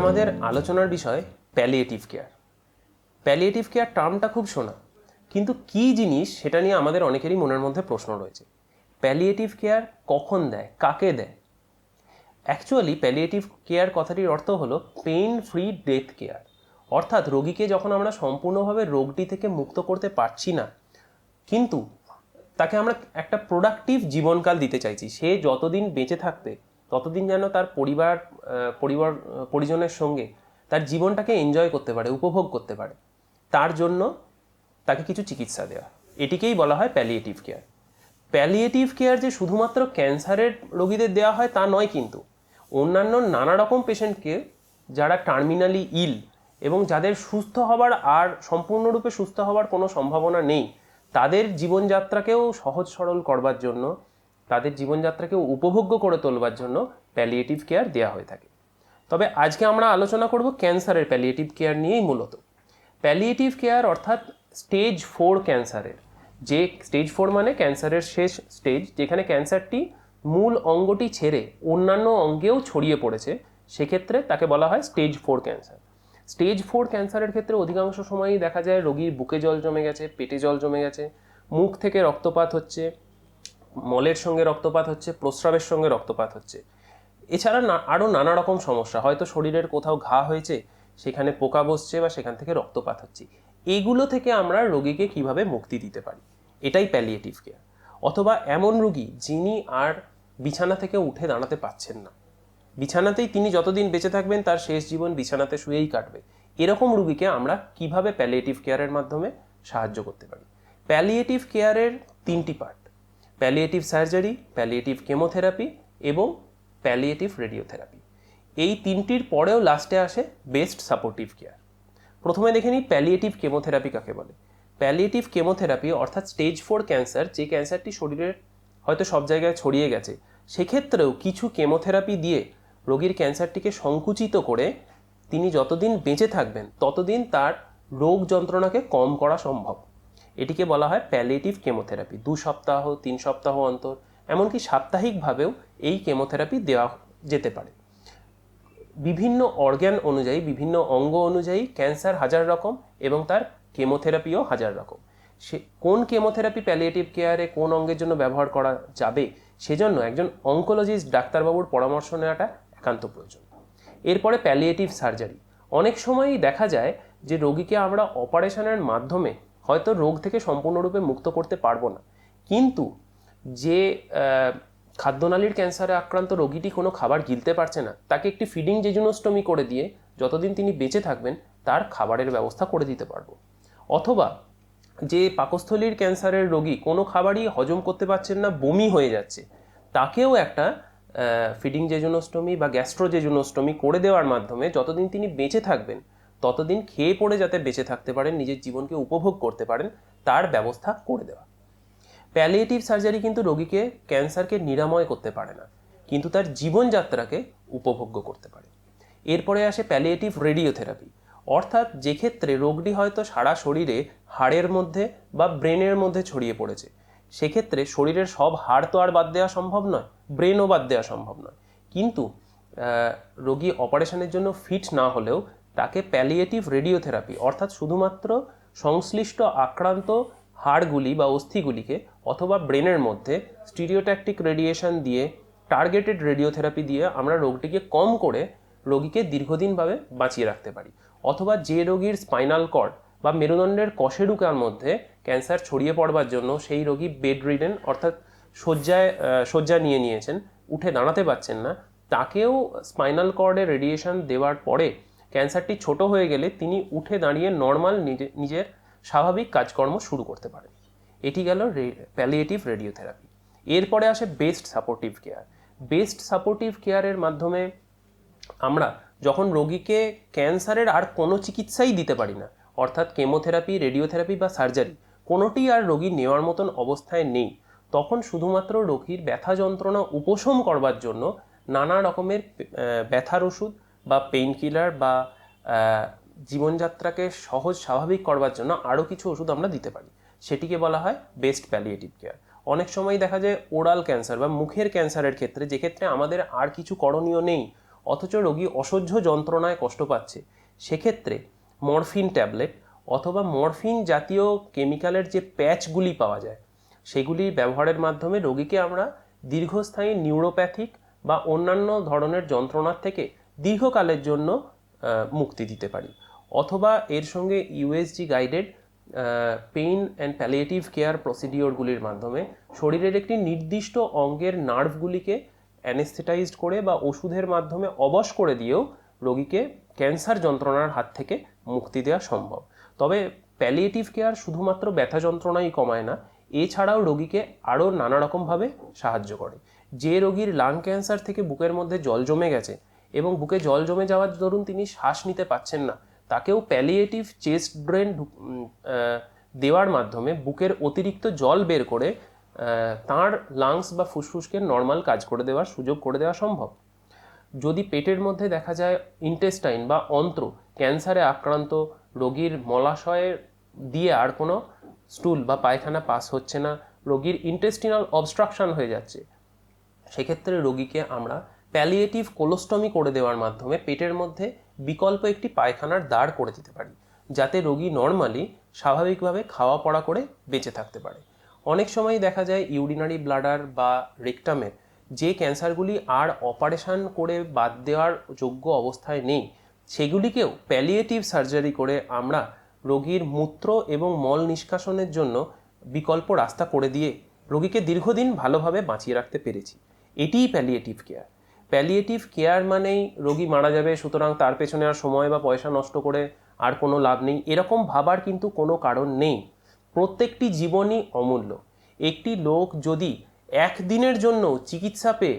আমাদের আলোচনার বিষয় প্যালিয়েটিভ কেয়ার প্যালিয়েটিভ কেয়ার টার্মটা খুব শোনা কিন্তু কি জিনিস সেটা নিয়ে আমাদের অনেকেরই মনের মধ্যে প্রশ্ন রয়েছে। প্যালিয়েটিভ কেয়ার কখন দেয়, কাকে দেয়? অ্যাকচুয়ালি প্যালিয়েটিভ কেয়ার কথাটির অর্থ হলো পেইন ফ্রি ডেথ কেয়ার অর্থাৎ রোগীকে যখন আমরা সম্পূর্ণভাবে রোগটি থেকে মুক্ত করতে পারছি না, কিন্তু তাকে আমরা একটা প্রোডাক্টিভ জীবনকাল দিতে চাইছি। সে যতদিন বেঁচে থাকবে ততদিন যেন তার পরিবার পরিবার পরিজনের সঙ্গে তার জীবনটাকে এনজয় করতে পারে, উপভোগ করতে পারে। তার জন্য তাকে কিছু চিকিৎসা দেওয়া। এটিকেই বলা হয় প্যালিয়েটিভ কেয়ার প্যালিয়েটিভ কেয়ার যে শুধুমাত্র ক্যান্সারের রোগীদের দেওয়া হয় তা নয় কিন্তু, অন্যান্য নানা রকম পেশেন্টকে যারা টার্মিনালি ইল এবং যাদের সুস্থ হবার আর সম্পূর্ণরূপে সুস্থ হওয়ার কোনো সম্ভাবনা নেই, তাদের জীবনযাত্রাকেও সহজ সরল করবার জন্য তাদের জীবনযাত্রাকে উপভোগ্য করে তোলবার জন্য প্যালিয়েটিভ কেয়ার দেওয়া হয়ে থাকে। তবে আজকে আমরা আলোচনা করব ক্যান্সারের প্যালিয়েটিভ কেয়ার নিয়েই মূলত। প্যালিয়েটিভ কেয়ার অর্থাৎ স্টেজ ফোর ক্যান্সারের। যে স্টেজ ফোর মানে ক্যান্সারের শেষ স্টেজ যেখানে ক্যান্সারটি মূল অঙ্গটি ছেড়ে অন্যান্য অঙ্গেও ছড়িয়ে পড়েছে, সেক্ষেত্রে তাকে বলা হয় stage four cancer. Stage four ক্যান্সারের ক্ষেত্রে অধিকাংশ সময়ই দেখা যায় রোগীর বুকে জল জমে গেছে, পেটে জল জমে গেছে, মুখ থেকে রক্তপাত হচ্ছে মলের সঙ্গে রক্তপাত হচ্ছে, প্রস্রাবের সঙ্গে রক্তপাত হচ্ছে। এছাড়া না আরও নানা রকম সমস্যা। হয়তো শরীরের কোথাও ঘা হয়েছে, সেখানে পোকা বসছে বা সেখান থেকে রক্তপাত হচ্ছে। এগুলো থেকে আমরা রোগীকে কীভাবে মুক্তি দিতে পারি? এটাই প্যালিয়েটিভ কেয়ার অথবা এমন রোগী যিনি আর বিছানা থেকে উঠে দাঁড়াতে পাচ্ছেন না। বিছানাতেই তিনি যতদিন বেঁচে থাকবেন, তার শেষ জীবন বিছানাতে শুয়েই কাটবে। এরকম রুগীকে আমরা কীভাবে প্যালিয়েটিভ কেয়ারের মাধ্যমে সাহায্য করতে পারি? প্যালিয়েটিভ কেয়ারের তিনটি part palliative surgery palliative chemotherapy এবং প্যালিয়েটিভ রেডিওথেরাপি এই তিনটির পরেও লাস্টে আসে বেস্ট সাপোর্টিভ কেয়ার প্রথমে দেখে নিই প্যালিয়েটিভ কেমোথেরাপি কাকে বলে? প্যালিয়েটিভ কেমোথেরাপি অর্থাৎ স্টেজ ফোর ক্যান্সার যে ক্যান্সারটি শরীরের হয়তো সব জায়গায় ছড়িয়ে গেছে, সেক্ষেত্রেও কিছু কেমোথেরাপি দিয়ে রোগীর ক্যান্সারটিকে সংকুচিত করে তিনি যতদিন বেঁচে থাকবেন, ততদিন তার রোগ যন্ত্রণাকে কম করা সম্ভব। এটিকে বলা হয় প্যালিয়েটিভ কেমোথেরাপি দু সপ্তাহ, তিন সপ্তাহ অন্তর, এমনকি সাপ্তাহিকভাবেও এই কেমোথেরাপি দেওয়া যেতে পারে। বিভিন্ন অর্গ্যান অনুযায়ী, বিভিন্ন অঙ্গ অনুযায়ী ক্যান্সার হাজার রকম এবং তার কেমোথেরাপিও হাজার রকম। সে, কোন কেমোথেরাপি প্যালিয়েটিভ কেয়ারে কোন অঙ্গের জন্য ব্যবহার করা যাবে, সেজন্য একজন অঙ্কোলজিস্ট ডাক্তারবাবুর পরামর্শ নেওয়াটা একান্ত প্রয়োজন। এরপরে প্যালিয়েটিভ সার্জারি অনেক সময়ই দেখা যায় যে রোগীকে আমরা অপারেশনের মাধ্যমে হয়তো রোগ থেকে সম্পূর্ণরূপে মুক্ত করতে পারব না। কিন্তু যে খাদ্যনালীর ক্যান্সারে আক্রান্ত রোগীটি কোনো খাবার গিলতে পারছে না, তাকে একটি ফিডিং জেজুনোস্টমি করে দিয়ে যতদিন তিনি বেঁচে থাকবেন, তার খাবারের ব্যবস্থা করে দিতে পারব। অথবা যে পাকস্থলীর ক্যান্সারের রোগী কোনো খাবারই হজম করতে পারছেন না, বমি হয়ে যাচ্ছে, তাকেও একটা ফিডিং জেজুনোস্টমি বা গ্যাস্ট্রোজেজুনোস্টমি করে দেওয়ার মাধ্যমে যতদিন তিনি বেঁচে থাকবেন ততদিন খেয়ে পড়ে যাতে বেঁচে থাকতে পারেন, নিজের জীবনকে উপভোগ করতে পারেন, তার ব্যবস্থা করে দেওয়া। প্যালিয়েটিভ সার্জারি কিন্তু রোগীকে ক্যান্সারকে নিরাময় করতে পারে না, কিন্তু তার জীবনযাত্রাকে উপভোগ্য করতে পারে। এরপরে আসে প্যালিয়েটিভ রেডিওথেরাপি অর্থাৎ যে ক্ষেত্রে রোগটি হয়তো সারা শরীরে হাড়ের মধ্যে বা ব্রেনের মধ্যে ছড়িয়ে পড়েছে, সেক্ষেত্রে শরীরের সব হাড় তো আর বাদ দেওয়া সম্ভব নয়, ব্রেনও বাদ দেওয়া সম্ভব নয়। কিন্তু রোগী অপারেশনের জন্য ফিট না হলেও তাকে প্যালিয়েটিভ রেডিওথেরাপি অর্থাৎ শুধুমাত্র সংশ্লিষ্ট আক্রান্ত হাড়গুলি বা অস্থিগুলিকে অথবা ব্রেনের মধ্যে স্টিরিওট্যাকটিক রেডিয়েশন দিয়ে টার্গেটেড রেডিওথেরাপি দিয়ে আমরা রোগটিকে কম করে রোগীকে দীর্ঘদিনভাবে বাঁচিয়ে রাখতে পারি। অথবা যে রোগীর স্পাইনাল কর্ড বা মেরুদণ্ডের কশেরুকার মধ্যে ক্যান্সার ছড়িয়ে পড়বার জন্য সেই রোগী বেড রিডেন অর্থাৎ শয্যায় শয্যা নিয়ে নিয়েছেন, উঠে দাঁড়াতে পারছেন না, তাকেও স্পাইনাল কর্ডে রেডিয়েশন দেওয়ার পরে ক্যান্সারটি ছোট হয়ে গেলে তিনি উঠে দাঁড়িয়ে নর্মাল নিজের স্বাভাবিক কাজকর্ম শুরু করতে পারেন। এটি গেল প্যালিয়েটিভ রেডিওথেরাপি এরপরে আসে best supportive care best supportive কেয়ারের মাধ্যমে আমরা যখন রোগীকে ক্যান্সারের আর কোনো চিকিৎসাই দিতে পারি না, অর্থাৎ কেমোথেরাপি রেডিওথেরাপি বা সার্জারি কোনোটি আর রোগী নেওয়ার মতন অবস্থায় নেই, তখন শুধুমাত্র রোগীর ব্যথা যন্ত্রণা উপশম করবার জন্য নানা রকমের ব্যথার ওষুধ বা পেইন কিলার বা জীবনযাত্রাকে সহজ স্বাভাবিক করবার জন্য আরও কিছু ওষুধ আমরা দিতে পারি। সেটিকে বলা হয় বেস্ট প্যালিয়েটিভ কেয়ার অনেক সময় দেখা যায় ওরাল ক্যান্সার বা মুখের ক্যান্সারের ক্ষেত্রে যে ক্ষেত্রে আমাদের আর কিছু করণীয় নেই, অথচ রোগী অসহ্য যন্ত্রণায় কষ্ট পাচ্ছে, সেক্ষেত্রে মরফিন ট্যাবলেট অথবা মরফিন জাতীয় কেমিক্যালের যে প্যাচগুলি পাওয়া যায় সেগুলির ব্যবহারের মাধ্যমে রোগীকে আমরা দীর্ঘস্থায়ী নিউরোপ্যাথিক বা অন্যান্য ধরনের যন্ত্রণার থেকে দীর্ঘকালের জন্য মুক্তি দিতে পারি। অথবা এর সঙ্গে USG guided pain and palliative care প্রসিডিওরগুলির মাধ্যমে শরীরের একটি নির্দিষ্ট অঙ্গের নার্ভগুলিকে অ্যানেস্থেটাইজড করে বা ওষুধের মাধ্যমে অবশ করে দিয়েও রোগীকে ক্যান্সার যন্ত্রণার হাত থেকে মুক্তি দেওয়া সম্ভব। তবে প্যালিয়েটিভ কেয়ার শুধুমাত্র ব্যথা যন্ত্রণাই কমায় না, এছাড়াও রোগীকে আরও নানা রকমভাবে সাহায্য করে। যে রোগীর লাং ক্যান্সার থেকে বুকের মধ্যে জল জমে গেছে এবং বুকে জল জমে যাওয়ার দরুন তিনি শ্বাস নিতে পাচ্ছেন না। তাকেও প্যালিয়েটিভ চেস্ট ড্রেন দেওয়ার মাধ্যমে বুকের অতিরিক্ত জল বের করে তার লাংস বা ফুসফুসকে নর্মাল কাজ করে দেওয়ার সুযোগ করে দেওয়া সম্ভব। যদি পেটের মধ্যে দেখা যায় ইন্টেস্টাইন বা অন্ত্র ক্যান্সারে আক্রান্ত, রোগীর মলাশয়ের দিয়ে আর কোনো স্টুল বা পায়খানা পাস হচ্ছে না, রোগীর ইন্টেস্টিনাল অবস্ট্রাকশন হয়ে যাচ্ছে, সেক্ষেত্রে রোগীকে আমরা প্যালিয়েটিভ কোলোস্টমি করে দেওয়ার মাধ্যমে পেটের মধ্যে বিকল্প একটি পায়খানার দাঁড় করে দিতে পারি, যাতে রোগী নর্মালি স্বাভাবিকভাবে খাওয়া পড়া করে বেঁচে থাকতে পারে। অনেক সময় দেখা যায় ইউরিনারি ব্লাডার বা রেকটামের যে ক্যান্সারগুলি আর অপারেশন করে বাদ দেওয়ার যোগ্য অবস্থায় নেই, সেগুলিকেও প্যালিয়েটিভ সার্জারি করে আমরা রোগীর মূত্র এবং মল নিষ্কাশনের জন্য বিকল্প রাস্তা করে দিয়ে রোগীকে দীর্ঘদিন ভালোভাবে বাঁচিয়ে রাখতে পেরেছি। এটিই প্যালিয়েটিভ কেয়ার প্যালিয়েটিভ কেয়ার মানেই রোগী মারা যাবে, সুতরাং তার পেছনে আর সময় বা পয়সা নষ্ট করে আর কোনো লাভ নেই। এরকম ভাবার কিন্তু কোনো কারণ নেই। প্রত্যেকটি জীবনই অমূল্য। একটি লোক যদি একদিনের জন্য চিকিৎসা পেয়ে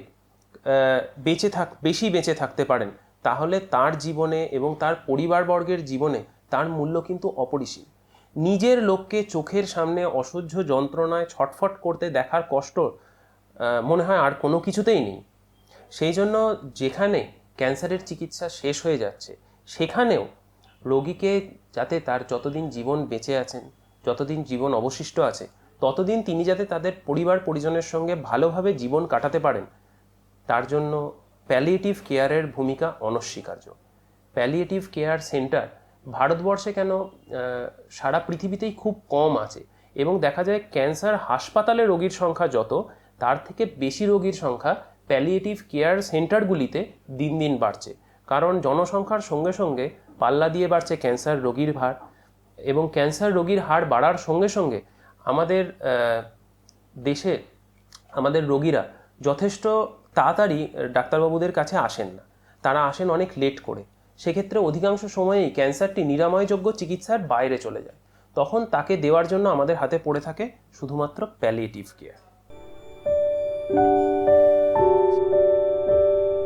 বেঁচে থাক, বেশি বেঁচে থাকতে পারেন, তাহলে তার জীবনে এবং তার পরিবারবর্গের জীবনে তার মূল্য কিন্তু অপরিসীম। নিজের লোককে চোখের সামনে অসহ্য যন্ত্রণায় ছটফট করতে দেখার কষ্ট মনে হয় আর কোনো কিছুতেই নেই। সেই জন্য যেখানে ক্যান্সারের চিকিৎসা শেষ হয়ে যাচ্ছে, সেখানেও রোগীকে যাতে তার যতদিন জীবন বেঁচে আছেন, যতদিন জীবন অবশিষ্ট আছে, ততদিন তিনি যাতে তাদের পরিবার পরিজনের সঙ্গে ভালোভাবে জীবন কাটাতে পারেন, তার জন্য প্যালিয়েটিভ কেয়ারের ভূমিকা অনস্বীকার্য। প্যালিয়েটিভ কেয়ার সেন্টার ভারতবর্ষে কেন সারা পৃথিবীতেই খুব কম আছে এবং দেখা যায় ক্যান্সার হাসপাতালে রোগীর সংখ্যা যত, তার থেকে বেশি রোগীর সংখ্যা প্যালিয়েটিভ কেয়ার সেন্টারগুলিতে দিন দিন বাড়ছে। কারণ জনসংখ্যার সঙ্গে সঙ্গে পাল্লা দিয়ে বাড়ছে ক্যান্সার রোগীর হার এবং ক্যান্সার রোগীর হার বাড়ার সঙ্গে সঙ্গে আমাদের দেশে আমাদের রোগীরা যথেষ্ট তাড়াতাড়ি ডাক্তারবাবুদের কাছে আসেন না। তারা আসেন অনেক লেট করে। সেক্ষেত্রে অধিকাংশ সময়েই ক্যান্সারটি নিরাময়যোগ্য চিকিৎসার বাইরে চলে যায়। তখন তাকে দেওয়ার জন্য আমাদের হাতে পড়ে থাকে শুধুমাত্র প্যালিয়েটিভ কেয়ার